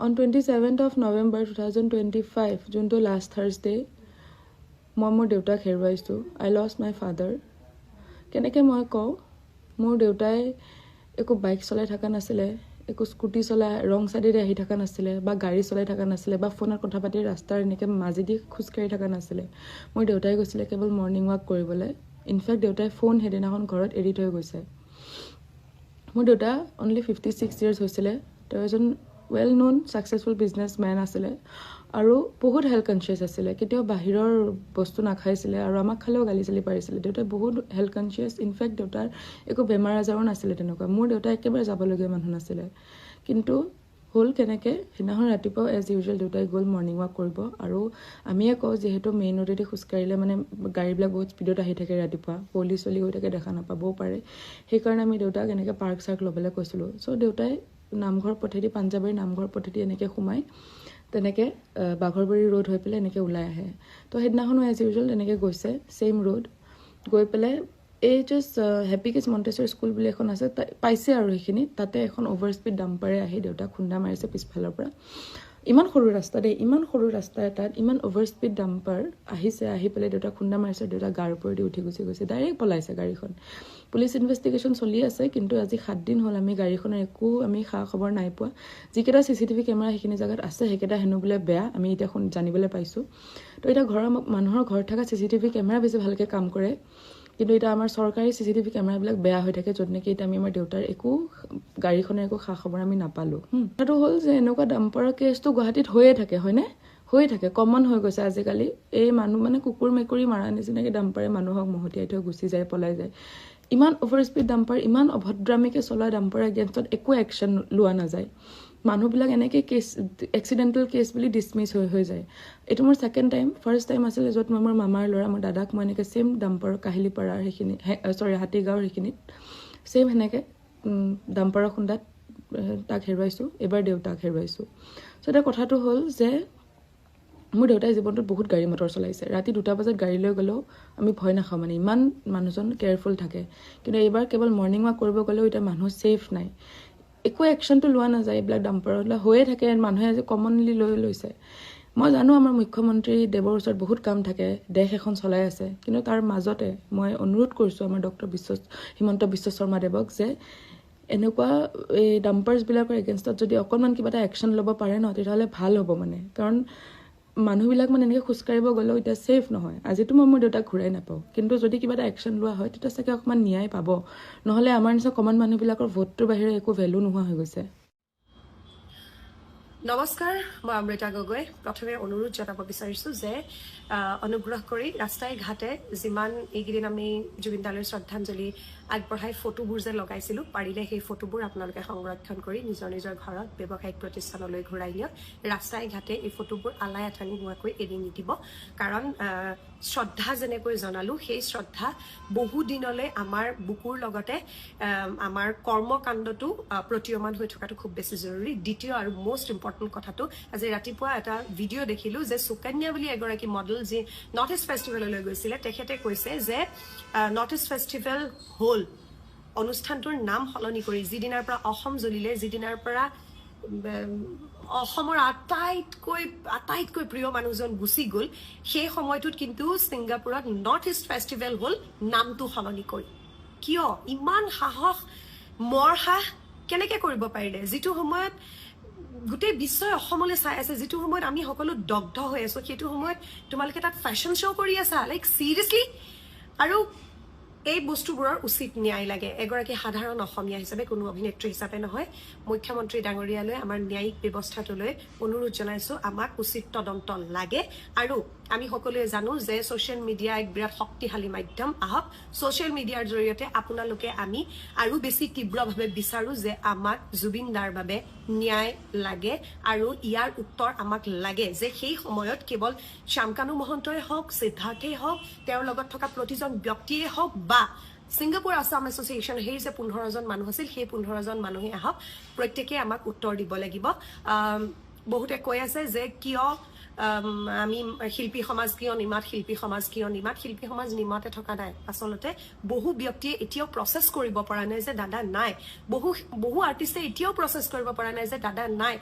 On twenty seventh of November two thousand twenty five যোনটো last Thursday মই মোৰ দেউতাক হেৰুৱাইছোঁ আই লষ্ট মাই ফাদাৰ কেনেকৈ মই কওঁ মোৰ দেউতাই একো বাইক চলাই থকা নাছিলে একো স্কুটি চলাই ৰং চাইডেদি আহি থকা নাছিলে বা গাড়ী চলাই থকা নাছিলে বা ফোনত কথা পাতি ৰাস্তাৰ এনেকৈ মাজেদি খোজকাঢ়ি থকা নাছিলে। মোৰ দেউতাই গৈছিলে কেৱল মৰ্ণিং ৱাক কৰিবলৈ। ইনফেক্ট দেউতাই ফোন সেইদিনাখন ঘৰত এৰি থৈ গৈছে। মোৰ দেউতা অনলি ফিফটি ছিক্স ইয়েৰ্ছ হৈছিলে। তেওঁ এজন ৱেল ন'ন ছাকচেছফুল বিজনেছমেন আছিলে আৰু বহুত হেল্থ কনচিয়াছ আছিলে কেতিয়াও বাহিৰৰ বস্তু নাখাইছিলে আৰু আমাক খালেও গালি চালি পাৰিছিলে। দেউতাই বহুত হেল্থ কনচিয়াছ ইনফেক্ট দেউতাৰ একো বেমাৰ আজাৰো নাছিলে তেনেকুৱা। মোৰ দেউতা একেবাৰে যাবলগীয়া মানুহ নাছিলে। কিন্তু হ'ল কেনেকৈ সেইদিনাখন ৰাতিপুৱা এজ ইউজুৱেল দেউতাই গ'ল মৰ্ণিং ৱাক কৰিব আৰু আমিয়ে কওঁ যিহেতু মেইন ৰোডেদি খোজকাঢ়িলে মানে গাড়ীবিলাক বহুত স্পীডত আহি থাকে ৰাতিপুৱা পলি চলি হৈ থাকে দেখা নাপাবও পাৰে। সেইকাৰণে আমি দেউতাক এনেকৈ পাৰ্ক চাৰ্ক ল'বলৈ কৈছিলোঁ। চ' দেউতাই নামঘৰ পথেদি পাঞ্জাবাৰী নামঘৰ পথেদি এনেকৈ সোমাই তেনেকৈ বাঘৰবাৰী ৰোড হৈ পেলাই এনেকৈ ওলাই আহে। তো সেইদিনাখনো এজ ইউজুৱেল তেনেকৈ গৈছে ছেইম ৰোড গৈ পেলাই এই জাষ্ট হেপী কিছ মণ্টেশ্বৰ স্কুল বুলি এখন আছে পাইছে আৰু সেইখিনি তাতে এখন অভাৰ স্পীড ডাম্পাৰে আহি দেউতাক খুন্দা মাৰিছে পিছফালৰ পৰা। ইমান সৰু ৰাস্তা দেই ইমান সৰু ৰাস্তা এটাত ইমান অভাৰ স্পীড ডাম্পাৰ আহিছে আহি পেলাই দেউতাক খুন্দা মাৰিছে দেউতা গাৰ ওপৰেদি উঠি গুচি গৈছে ডাইৰেক্ট পলাইছে গাড়ীখন। পুলিচ ইনভেষ্টিগেশ্যন চলি আছে কিন্তু আজি সাতদিন হ'ল আমি গাড়ীখনৰ একো আমি খা খবৰ নাই পোৱা। যিকেইটা চি চি টিভি কেমেৰা সেইখিনি জেগাত আছে সেইকেইটা হেনো বোলে বেয়া আমি এতিয়া জানিবলৈ পাইছোঁ। তো এতিয়া ঘৰৰ মানুহৰ ঘৰত থকা চি চি টিভি কেমেৰা বেছি ভালকৈ কাম কৰে। কিন্তু এতিয়া আমাৰ চৰকাৰী চি চি টিভি কেমেৰাবিলাক বেয়া হৈ থাকে য'ত নেকি এতিয়া আমি আমাৰ দেউতাৰ একো গাড়ীখনৰ একো খা খবৰ আমি নাপালোঁ। কথাটো হ'ল যে এনেকুৱা ডাম্পাৰৰ কেছটো গুৱাহাটীত হৈয়ে থাকে হয়নে? হৈয়ে থাকে কমন হৈ গৈছে আজিকালি। এই মানুহ মানে কুকুৰ মেকুৰী মাৰা নিচিনাকৈ ডাম্পাৰে মানুহক মহতিয়াই থৈ গুচি যায় পলাই যায়। ইমান অভাৰ স্পীড ডাম্পাৰ ইমান অভদ্ৰামীকৈ চলোৱা ডাম্পাৰ এগেইনষ্টত একো একশ্যন লোৱা নাযায়। মানুহবিলাক এনেকৈ কেছ এক্সিডেণ্টেল কেছ বুলি ডিছমিছ হৈ হৈ যায়। এইটো মোৰ ছেকেণ্ড টাইম ফাৰ্ষ্ট টাইম আছিলে য'ত মই মোৰ মামাৰ ল'ৰা মোৰ দাদাক মই এনেকৈ ছেইম ডাম্পাৰৰ কাহিলীপাৰাৰ সেইখিনি চৰি হাতীগাঁৱৰ সেইখিনিত ছেইম সেনেকৈ ডাম্পাৰৰ খুন্দাত তাক হেৰুৱাইছোঁ এইবাৰ দেউতাক হেৰুৱাইছোঁ। চ' এতিয়া কথাটো হ'ল যে মোৰ দেউতাই জীৱনটোত বহুত গাড়ী মটৰ চলাইছে। ৰাতি দুটা বজাত গাড়ী লৈ গ'লেও আমি ভয় নাখাওঁ মানে ইমান মানুহজন কেয়াৰফুল থাকে। কিন্তু এইবাৰ কেৱল মৰ্ণিং ৱাক কৰিব গ'লেও এতিয়া মানুহ ছেফ নাই। একো একশ্যনটো লোৱা নাযায় এইবিলাক ডাম্পাৰত হৈয়ে থাকে মানুহে আজি কমনলি লৈ লৈছে। মই জানো আমাৰ মুখ্যমন্ত্ৰী দেৱৰ ওচৰত বহুত কাম থাকে দেশ এখন চলাই আছে। কিন্তু তাৰ মাজতে মই অনুৰোধ কৰিছোঁ আমাৰ ডক্টৰ বিশ্ব হিমন্ত বিশ্ব শৰ্মা দেৱক যে এনেকুৱা এই ডাম্পাৰ্ছবিলাকৰ এগেইনষ্টত যদি অকণমান কিবা এটা একশ্যন ল'ব পাৰে ন তেতিয়াহ'লে ভাল হ'ব মানে। কাৰণ মানুহবিলাক মানে এনেকৈ খোজকাঢ়িব গ'লেও এতিয়া ছেফ নহয়। আজিতো মই মোৰ দেউতাক ঘূৰাই নাপাওঁ। কিন্তু যদি কিবা এটা একশ্যন লোৱা হয় তেতিয়া চাগে অকণমান ন্যায় পাব। নহ'লে আমাৰ নিচিনা কমন মানুহবিলাকৰ ভোটটোৰ বাহিৰে একো ভেলু নোহোৱা হৈ গৈছে। নমস্কাৰ মই অমৃতা গগৈ। প্ৰথমে অনুৰোধ জনাব বিচাৰিছোঁ যে অনুগ্ৰহ কৰি ৰাস্তাই ঘাটে যিমান এইকেইদিন আমি জুবিন দালৈ শ্ৰদ্ধাঞ্জলি আগবঢ়াই ফটোবোৰ যে লগাইছিলোঁ পাৰিলে সেই ফটোবোৰ আপোনালোকে সংৰক্ষণ কৰি নিজৰ নিজৰ ঘৰত ব্যৱসায়িক প্ৰতিষ্ঠানলৈ ঘূৰাই নিয়ক। ৰাস্তাই ঘাটে এই ফটোবোৰ আলাই আথানি নোহোৱাকৈ এৰি নিদিব। কাৰণ শ্ৰদ্ধা যেনেকৈ জনালোঁ। সেই শ্ৰদ্ধা বহুদিনলৈ আমাৰ বুকুৰ লগতে আমাৰ কৰ্মকাণ্ডটো প্ৰতীয়মান হৈ থকাটো খুব বেছি জৰুৰী। দ্বিতীয় আৰু মষ্ট ইম্পৰ্টেণ্ট কথাটো আজি ৰাতিপুৱা এটা ভিডিঅ' দেখিলোঁ যে সুকন্যা বুলি এগৰাকী মডেল যি নৰ্থ ইষ্ট ফেষ্টিভেললৈ গৈছিলে তেখেতে কৈছে যে নৰ্থ ইষ্ট ফেষ্টিভেল হ'ল অনুষ্ঠানটোৰ নাম সলনি কৰি যিদিনাৰ পৰা অসম জ্বলিলে যিদিনাৰ পৰা অসমৰ আটাইতকৈ আটাইতকৈ প্ৰিয় মানুহজন গুচি গ'ল। সেই সময়টোত কিন্তু ছিংগাপুৰত নৰ্থ ইষ্ট ফেষ্টিভেল হ'ল নামটো সলনি কৰি। কিয়? ইমান সাহস মৰ সাহ কেনেকৈ কৰিব পাৰিলে? যিটো সময়ত গোটেই বিশ্বই অসমলৈ চাই আছে যিটো সময়ত আমি সকলো দগ্ধ হৈ আছো সেইটো সময়ত তোমালোকে তাত ফেশ্বন শ্ব' কৰি আছা লাইক চিৰিয়াছলি আৰু এই বস্তুবোৰৰ উচিত ন্যায় লাগে। এগৰাকী সাধাৰণ অসমীয়া হিচাপে কোনো অভিনেত্ৰী হিচাপে নহয়। মুখ্যমন্ত্ৰী ডাঙৰীয়ালৈ আমাৰ ন্যায়িক ব্যৱস্থাটোলৈ অনুৰোধ জনাইছোঁ আমাক উচিত তদন্ত লাগে। আৰু আমি সকলোৱে জানো যে ছ'চিয়েল মিডিয়া এক বিৰাট শক্তিশালী মাধ্যম। আহক ছ'চিয়েল মিডিয়াৰ জৰিয়তে আপোনালোকে আমি আৰু বেছি তীব্ৰভাৱে বিচাৰোঁ যে আমাক জুবিন দাৰ বাবে ন্যায় লাগে আৰু ইয়াৰ উত্তৰ আমাক লাগে যে সেই সময়ত কেৱল শ্যামকানু মহন্তই হওক সিদ্ধাৰ্থেই হওক তেওঁৰ লগত থকা প্ৰতিজন ব্যক্তিয়ে হওক বা ছিংগাপুৰ আছাম এছ'চিয়েশ্যন সেই যে পোন্ধৰজন মানুহ আছিল সেই পোন্ধৰজন মানুহে আহক প্ৰত্যেকেই আমাক উত্তৰ দিব লাগিব। বহুতে কৈ আছে যে কিয় আমি শিল্পী সমাজ কিয় নিমাত শিল্পী সমাজ কিয় নিমাত? শিল্পী সমাজ নিমাতে থকা নাই। আচলতে বহু ব্যক্তিয়ে এতিয়াও প্ৰচেছ কৰিব পৰা নাই যে দাদা নাই। বহু বহু আৰ্টিষ্টে এতিয়াও প্ৰচেছ কৰিব পৰা নাই যে দাদা নাই।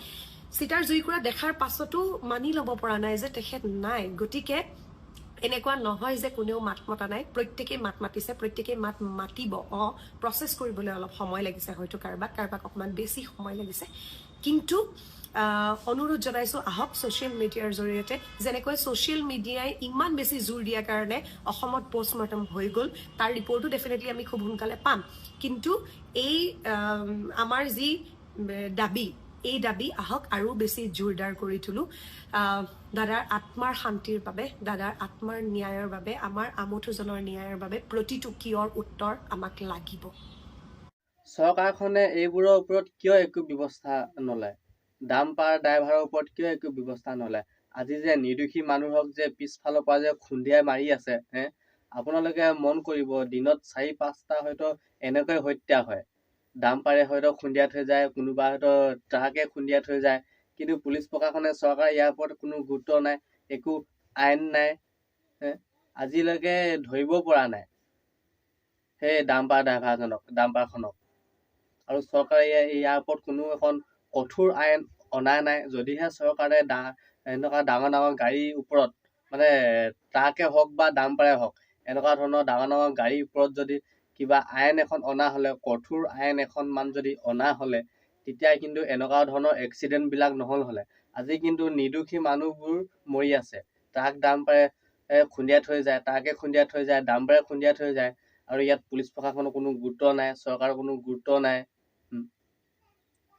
চিতাৰ জুইকুৰা দেখাৰ পাছতো মানি ল'ব পৰা নাই যে তেখেত নাই। গতিকে এনেকুৱা নহয় যে কোনেও মাত মতা নাই প্ৰত্যেকেই মাত মাতিছে প্ৰত্যেকেই মাত মাতিব। অ প্ৰচেছ কৰিবলৈ অলপ সময় লাগিছে হয়তো কাৰোবাক কাৰোবাক অকণমান বেছি সময় লাগিছে। কিন্তু অনুৰোধ জনাইছো আহক ছচিয়েল মিডিয়াৰ জৰিয়তে। যেনেকৈ ছচিয়েল মিডিয়াই ইমান বেছি জোৰ দিয়াৰ কাৰণে অসমত পষ্টমৰ্টম হৈ গ'ল তাৰ ৰিপৰ্টো ডেফিনেটলি আমি খুব সোনকালে পাম। কিন্তু এই আম, আমাৰ যি দাবী এই দাবী আহক আৰু বেছি জোৰদাৰ কৰি তোলো। দাদাৰ আত্মাৰ শান্তিৰ বাবে দাদাৰ আত্মাৰ ন্যায়ৰ বাবে আমাৰ আমঠুজনৰ ন্যায়ৰ বাবে প্ৰতিটো কিয়ৰ উত্তৰ আমাক লাগিব। চৰকাৰখনে এইবোৰৰ ওপৰত কিয় একো ব্যৱস্থা নলয়? ডাম্পাৰ ড্ৰাইভাৰৰ ওপৰত কিয় একো ব্যৱস্থা নলয়? আজি যে নিৰ্দোষী মানুহক যে পিছফালৰ পৰা যে খুন্দিয়াই মাৰি আছে হে? আপোনালোকে মন কৰিব দিনত চাৰি পাঁচটা হয়তো এনেকৈ হত্যা হয়। ডাম্পাৰে হয়তো খুন্দিয়াই থৈ যায় কোনোবা হয়তো ট্ৰাকে খুন্দিয়াই থৈ যায় কিন্তু পুলিচ প্ৰশাসনে চৰকাৰে ইয়াৰ ওপৰত কোনো গুৰুত্ব নাই একো আইন নাই আজিলৈকে ধৰিব পৰা নাই সেই ডাম্পাৰ ড্ৰাইভাৰজনক ডাম্পাৰখনক আৰু চৰকাৰে ইয়া- ইয়াৰ ওপৰত কোনো এখন কঠোৰ আইন অনা নাই যদিহে চৰকাৰে ডা এনেকুৱা ডাঙৰ ডাঙৰ গাড়ীৰ ওপৰত মানে ট্ৰাকে হওক বা ডাম্পাৰে হওক এনেকুৱা ধৰণৰ ডাঙৰ ডাঙৰ গাড়ীৰ ওপৰত যদি কিবা আইন এখন অনা হ'লে কঠোৰ আইন এখন মান যদি অনা হ'লে তেতিয়া কিন্তু এনেকুৱা ধৰণৰ এক্সিডেণ্টবিলাক নহ'ল হ'লে। আজি কিন্তু নিৰ্দোষী মানুহবোৰ মৰি আছে। ট্ৰাক ডাম্পাৰে খুন্দিয়াই থৈ যায় ট্ৰাকে খুন্দিয়াই থৈ যায় ডাম্পাৰে খুন্দিয়াই থৈ যায় আৰু ইয়াত পুলিচ প্ৰশাসনৰ কোনো গুৰুত্ব নাই চৰকাৰৰ কোনো গুৰুত্ব নাই।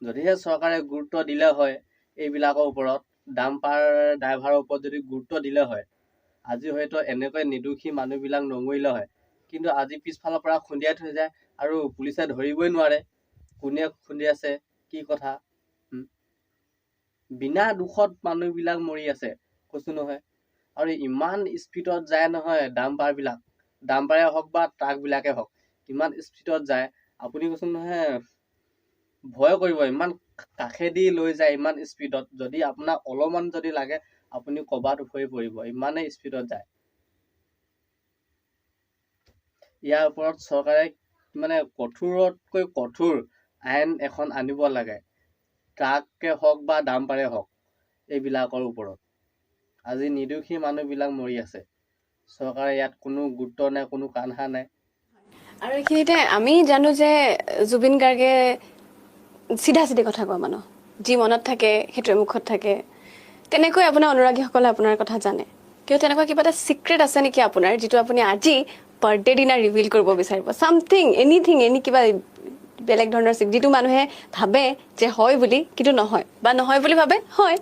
যদিহে চৰকাৰে গুৰুত্ব দিলে হয় এইবিলাকৰ ওপৰত ডাম্পাৰ ড্ৰাইভাৰৰ ওপৰত যদি গুৰুত্ব দিলে হয় আজি হয়তো এনেকৈ নিৰ্দোষী মানুহবিলাক নমৰিলে হয়। কিন্তু আজি পিছফালৰ পৰা খুন্দিয়াই থৈ যায় আৰু পুলিচে ধৰিবই নোৱাৰে। কোনে খুন্দিয়াইছে কি কথা। বিনা দুখত মানুহবিলাক মৰি আছে কৈছো নহয়। আৰু ইমান স্পীডত যায় নহয় ডাম্পাৰবিলাক। ডাম্পাৰে হওক বা ট্ৰাকবিলাকে হওক ইমান স্পীডত যায় আপুনি কৈছো নহয় ভয় কৰিব ইমান কাষেদি লৈ যায় ইমান স্পীডত। যদি আপোনাক অলপমান যদি লাগে আপুনি ক'ৰবাত হৈ পৰিব ইমানেই স্পীডত যায়। ইয়াৰ ওপৰত চৰকাৰে মানে কঠোৰতকৈ কঠোৰ আইন এখন আনিব লাগে। ট্ৰাকে হওক বা ডাম্পাৰে হওক এইবিলাকৰ ওপৰত। আজি নিৰ্দোষী মানুহবিলাক মৰি আছে। চৰকাৰে ইয়াত কোনো গুৰুত্ব নাই কোনো কাণসা নাই। আৰু এইখিনিতে আমি জানো যে জুবিন গাৰ্গে চিধা চিধি কথা কোৱা মানুহ। যি মনত থাকে সেইটোৱে মুখত থাকে। তেনেকৈ আপোনাৰ অনুৰাগীসকলে আপোনাৰ কথা জানে। কিয় তেনেকুৱা কিবা এটা চিক্ৰেট আছে নেকি আপোনাৰ যিটো আপুনি আজি বাৰ্থডে দিনা ৰিভিল কৰিব বিচাৰিব। চামথিং এনিথিং এনি কিবা বেলেগ ধৰণৰ চিক যিটো মানুহে ভাবে যে হয় বুলি কিন্তু নহয়। বা নহয় বুলি ভাবে হয়।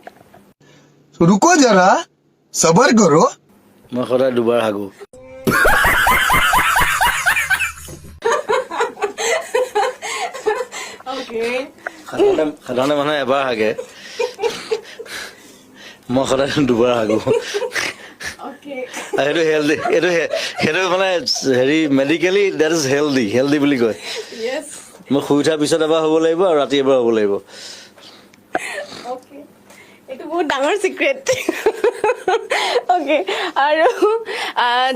ৰুকো জৰা চবৰ কৰো মই সদায় দুবাৰ হাগো। সাধাৰণতে মানুহে এবাৰ হাগে। মই সদায় দুবাৰ হাগো। সেইটো হেল্ডি এইটো হে- সেইটো মানে হেৰি medically dead is healthy healthy বুলি কয়। মই শুই উঠাৰ পিছত এবাৰ হ'ব লাগিব আৰু ৰাতি এবাৰ হ'ব লাগিব। এইটো বহুত ডাঙৰ চিক্ৰেট অ'কে আৰু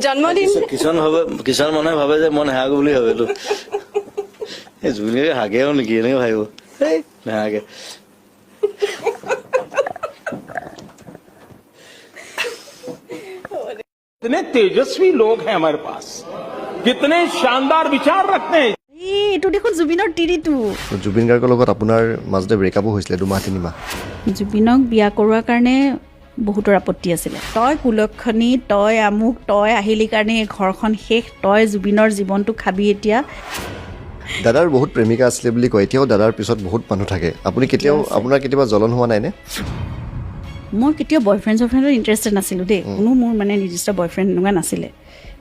জন্মদিন কিছু- কিছুমান ভাবে কিছুমান মানুহে ভাবে যে মই নেহাগো বুলি ভাবে এইটো। এই জুবিনে হাগেও নেকি এনেকে ভাবিব। এই নেহাগে। कितने तेजस्वी लोग हैं हमारे पास कितने शानदार विचार रखते हैं এই এইটো দেখোন জুবিনৰ তিৰিটো জুবিন গাৰ্গৰ লগত আপোনাৰ মাজতে ব্ৰেকআপো হৈছিলে দুমাহ তিনিমাহ জুবিনক বিয়া কৰোৱাৰ কাৰণে বহুতৰ আপত্তি আছিলে তই কুলক্ষণী তই আমুক তই আহিলি কাৰণে এই ঘৰখন শেষ তই জুবিনৰ জীৱনটো খাবি এতিয়া দাদাৰ বহুত প্ৰেমিকা আছিলে বুলি কয় এতিয়াও দাদাৰ পিছত বহুত মানুহ থাকে আপুনি কেতিয়াও আপোনাৰ কেতিয়াবা জ্বলন হোৱা নাইনে মই কেতিয়াও বয়ফ্ৰেণ্ড চয়ফ্ৰেণ্ডত ইণ্টাৰেষ্টেড নাছিলোঁ দেই। কোনো মোৰ মানে নিৰ্দিষ্ট বয়ফ্ৰেণ্ড এনেকুৱা নাছিলে।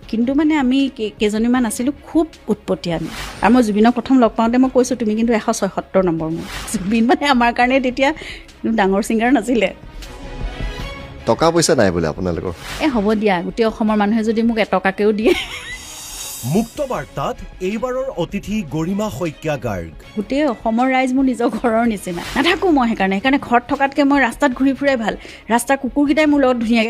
কিন্তু মানে আমি কেই- কেইজনীমান আছিলোঁ খুব উৎপতীয়া আমি। আৰু মই জুবিনক প্ৰথম লগ পাওঁতে মই কৈছোঁ তুমি কিন্তু এশ ছয়সত্তৰ নম্বৰ মোৰ। জুবিন মানে আমাৰ কাৰণে তেতিয়া ডাঙৰ ছিংগাৰ নাছিলে। টকা পইচা নাই বোলে আপোনালোকৰ? এই হ'ব দিয়া। গোটেই অসমৰ মানুহে যদি মোক এটকাকেও দিয়ে। মুক্ত বাৰ্তাত এইবাৰৰ অতিথি গৰিমা শইকীয়া গাৰ্গ। গোটেই অসমৰ ৰাইজ মোৰ নিজৰ ঘৰৰ নিচিনা। নাথাকোঁ মই সেইকাৰণে। সেইকাৰণে ঘৰত থকাতকৈ মই ৰাস্তাত ঘূৰি ফুৰাই ভাল। ৰাস্তাৰ কুকুৰকেইটাই মোৰ লগত ধুনীয়াকৈ